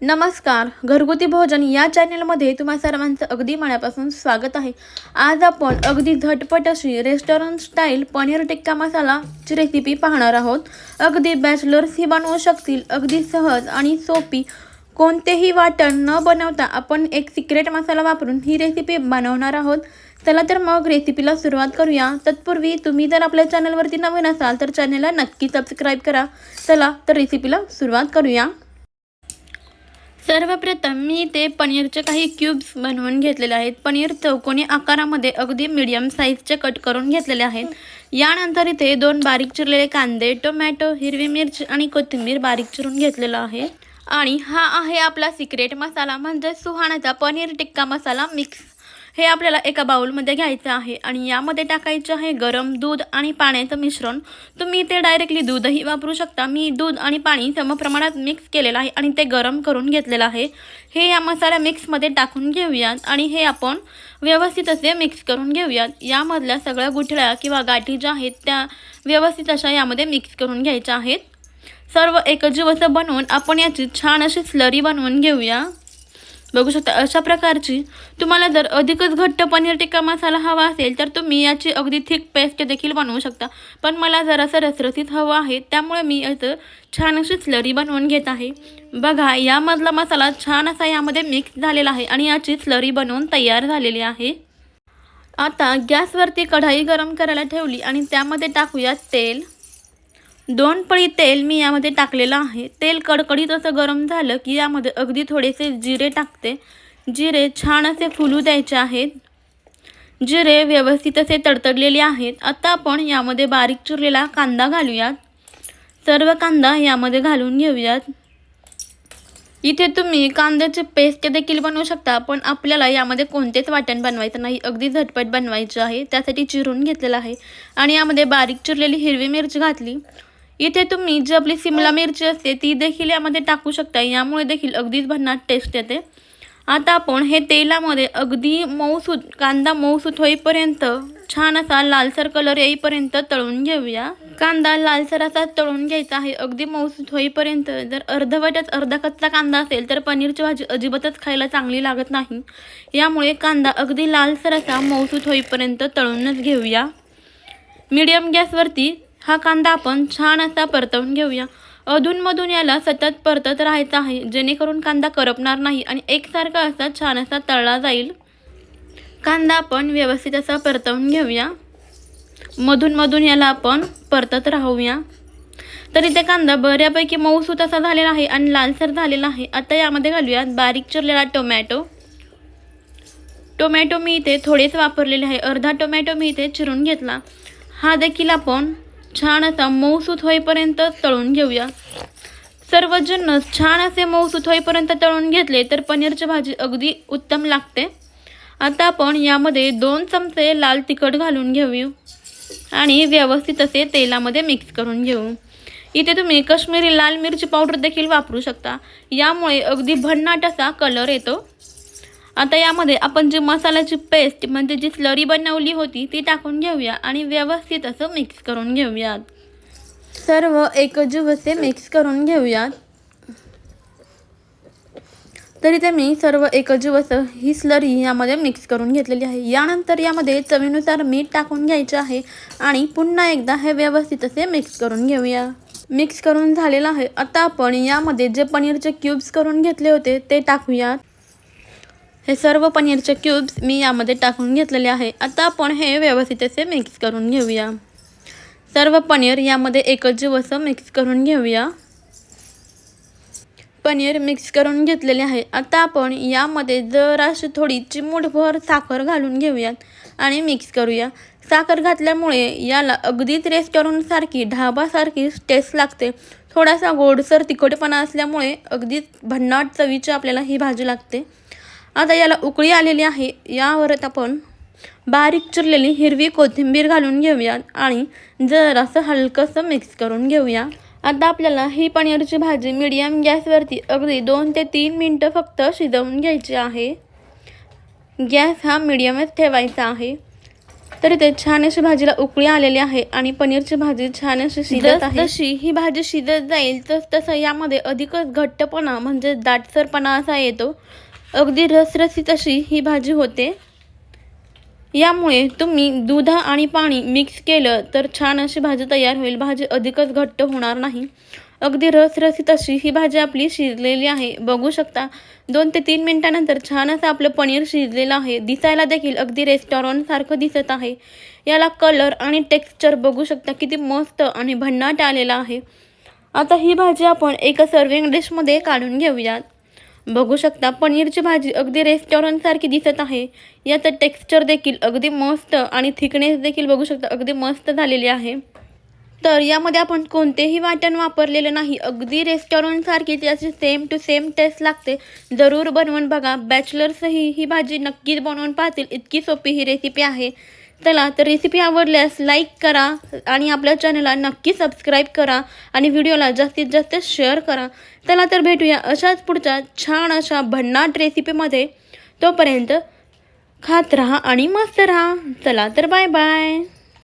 नमस्कार घरगुती भोजन या चॅनलमध्ये तुम्हा सर्वांचं अगदी मनापासून स्वागत आहे. आज आपण अगदी झटपट अशी रेस्टॉरंट स्टाईल पनीर टिक्का मसालाची रेसिपी पाहणार आहोत. अगदी बॅचलर्स ही बनवू शकतील अगदी सहज आणि सोपी. कोणतेही वाटण न बनवता आपण एक सिक्रेट मसाला वापरून ही रेसिपी बनवणार आहोत. चला तर मग रेसिपीला सुरुवात करूया. तत्पूर्वी तुम्ही जर आपल्या चॅनलवरती नवीन असाल तर चॅनलला नक्की सबस्क्राईब करा. चला तर रेसिपीला सुरुवात करूया. सर्वप्रथम मी ते पनीरचे काही क्यूब्स बनवून घेतलेले आहेत. पनीर चौकोनी आकारामध्ये अगदी मीडियम साईजचे कट करून घेतलेले आहेत. यानंतर इथे दोन बारीक चिरलेले कांदे टोमॅटो हिरवी मिरची आणि कोथिंबीर बारीक चिरून घेतलेला आहे. आणि हा आहे आपला सिक्रेट मसाला म्हणजे सुहाणाचा पनीर टिक्का मसाला मिक्स हे आपल्याला एका बाउलमध्ये घ्यायचं आहे आणि यामध्ये टाकायचं आहे गरम दूध आणि पाण्याचं मिश्रण. तुम्ही ते डायरेक्टली दूधही वापरू शकता. मी दूध आणि पाणी समप्रमाणात मिक्स केलेलं आहे आणि ते गरम करून घेतलेलं आहे. हे या मसाला मिक्समध्ये टाकून घेऊयात आणि हे आपण व्यवस्थित असे मिक्स करून घेऊयात. यामधल्या सगळ्या गुठळ्या किंवा गाठी ज्या आहेत त्या व्यवस्थित अशा यामध्ये मिक्स करून घ्यायच्या आहेत. सर्व एकजीव असं बनवून आपण याची छान अशी स्लरी बनवून घेऊया. बघू शकता. अशा प्रकारची तुम्हाला जर अधिकच घट्ट पनीर टिक्का मसाला हवा असेल तर तुम्ही याची अगदी थिक पेस्ट देखील बनवू शकता. पण मला जरासं रसरसीत हवं आहे त्यामुळे मी याचं छान अशी स्लरी बनवून घेत आहे. बघा यामधला मसाला छान असा यामध्ये मिक्स झालेला आहे आणि याची स्लरी बनवून तयार झालेली आहे. आता गॅसवरती कढाई गरम करायला ठेवली आणि त्यामध्ये टाकूया तेल. दोन पळी तेल मी यामध्ये टाकलेलं आहे. तेल कडकडीत असं गरम झालं की यामध्ये अगदी थोडेसे जिरे टाकते. जिरे छान असे फुलू द्यायचे आहेत. जिरे व्यवस्थित असे तडतडलेले आहेत. आता आपण यामध्ये बारीक चिरलेला कांदा घालूयात. सर्व कांदा यामध्ये घालून घेऊयात. इथे तुम्ही कांद्याचे पेस्ट देखील बनवू शकता पण आपल्याला यामध्ये कोणतेच वाटण बनवायचं नाही. अगदी झटपट बनवायचं आहे. त्यासाठी चिरून घेतलेलं आहे. आणि यामध्ये बारीक चिरलेली हिरवी मिरची घातली. इथे तुम्ही जी आपली सिमला मिरची असते ती देखील यामध्ये टाकू शकता. यामुळे देखील अगदीच भन्नाट टेस्ट येते. आता आपण हे तेलामध्ये अगदी मऊसूत कांदा मऊसूत होईपर्यंत छान असा लालसर कलर येईपर्यंत तळून घेऊया. कांदा लालसर असा तळून घ्यायचा आहे अगदी मऊसूत होईपर्यंत. जर अर्धवटच अर्धा कच्चा कांदा असेल तर पनीरची भाजी अजिबातच खायला चांगली लागत नाही. यामुळे कांदा अगदी लालसर असा मऊसूत होईपर्यंत तळूनच घेऊया. मीडियम गॅसवरती हा कांदा आपण छान असा परतवून घेऊया. अधूनमधून याला सतत परतत राहायचं आहे. जेणेकरून कांदा करपणार नाही आणि एकसारखा असा छान असा तळला जाईल. कांदा आपण व्यवस्थित असा परतवून घेऊया. मधूनमधून याला आपण परतत राहूया. तर इथे कांदा बऱ्यापैकी मऊसूत असा झालेला आहे आणि लालसर झालेला आहे. आता यामध्ये घालूयात बारीक चिरलेला टोमॅटो. टोमॅटो मी इथे थोडेच वापरलेले आहे. अर्धा टोमॅटो मी इथे चिरून घेतला. हा देखील आपण छान असा मऊसूत होईपर्यंत तळून घेऊया. सर्व छान असे मऊसूत होईपर्यंत तळून घेतले तर पनीरची भाजी अगदी उत्तम लागते. आता आपण यामध्ये दोन चमचे लाल तिखट घालून घेऊ आणि व्यवस्थित असे तेलामध्ये मिक्स करून घेऊ. इथे तुम्ही कश्मीरी लाल मिरची पावडर देखील वापरू शकता. यामुळे अगदी भन्नाट असा कलर येतो. आता यामध्ये आपण जी मसाल्याची पेस्ट म्हणजे जी स्लरी बनवली होती ती टाकून घेऊया आणि व्यवस्थित असं मिक्स करून घेऊयात. सर्व एकजीव असे मिक्स करून घेऊयात. तरी ते मी सर्व एकजीव असं ही स्लरी यामध्ये मिक्स करून घेतलेली आहे. यानंतर यामध्ये चवीनुसार मीठ टाकून घ्यायचे आहे आणि पुन्हा एकदा हे व्यवस्थित असे मिक्स करून घेऊया. मिक्स करून झालेलं आहे. आता आपण यामध्ये जे पनीरचे क्यूब्स करून घेतले होते ते टाकूयात. हे सर्व पनीरचे क्यूब्स मी यामध्ये टाकून घेतलेले आहे. आता आपण हे व्यवस्थित असे मिक्स करून घेऊया. सर्व पनीर यामध्ये एकजीव असं मिक्स करून घेऊया. पनीर मिक्स करून घेतलेले आहे. आता आपण यामध्ये जराशी थोडी चिमूटभर साखर घालून घेऊयात आणि मिक्स करूया. साखर घातल्यामुळे याला अगदीच रेस्टॉरंटसारखी ढाबासारखी टेस्ट लागते. थोडासा गोडसर तिखटपणा असल्यामुळे अगदीच भन्नाट चवीची आपल्याला ही भाजी लागते. आता याला उकळी आलेली आहे. यावरच आपण बारीक चिरलेली हिरवी कोथिंबीर घालून घेऊयात आणि जरासं हलकंसं मिक्स करून घेऊया. आता आपल्याला ही पनीरची भाजी मीडियम गॅसवरती अगदी दोन ते तीन मिनटं फक्त शिजवून घ्यायची आहे. गॅस हा मीडियमच ठेवायचा आहे. तर इथे छान अशी भाजीला उकळी आलेली आहे आणि पनीरची भाजी छान अशी शिजत आहे. तशी ही भाजी शिजत जाईल तस तसं यामध्ये अधिकच घट्टपणा म्हणजे दाटसरपणा असा येतो. अगदी रसरसीत अशी ही भाजी होते. यामुळे तुम्ही दूध आणि पाणी मिक्स केलं तर छान अशी भाजी तयार होईल. भाजी अधिकच घट्ट होणार नाही. अगदी रसरसीत अशी ही भाजी आपली शिजलेली आहे. बघू शकता दोन ते तीन मिनटानंतर छान असं आपलं पनीर शिजलेलं आहे. दिसायला देखील अगदी रेस्टॉरंटसारखं दिसत आहे. याला कलर आणि टेक्स्चर बघू शकता किती मस्त आणि भन्नाट आलेला आहे. आता ही भाजी आपण एका सर्विंग डिशमध्ये काढून घेऊयात. बघू शकता. पनीरची भाजी अगदी रेस्टॉरंटसारखी दिसत आहे. याचं टेक्स्चर देखील अगदी मस्त आणि थिकनेस देखील बघू शकता. अगदी मस्त झालेली आहे. तर यामध्ये आपण कोणतेही वाटण वापरलेलं नाही. अगदी रेस्टॉरंटसारखीच याची सेम टू सेम टेस्ट लागते. जरूर बनवून बघा. बॅचलर्सही ही भाजी नक्कीच बनवून पाहतील. इतकी सोपी ही रेसिपी आहे. चला तर रेसिपी आवडल्यास लाईक करा आणि आपल्या चॅनलला नक्की सबस्क्राईब करा आणि व्हिडिओला जास्तीत जास्त शेअर करा. चला तर भेटूया अशाच पुढच्या छान अशा भन्नाट रेसिपीमध्ये तोपर्यंत खात राहा आणि मस्त राहा. चला तर बाय बाय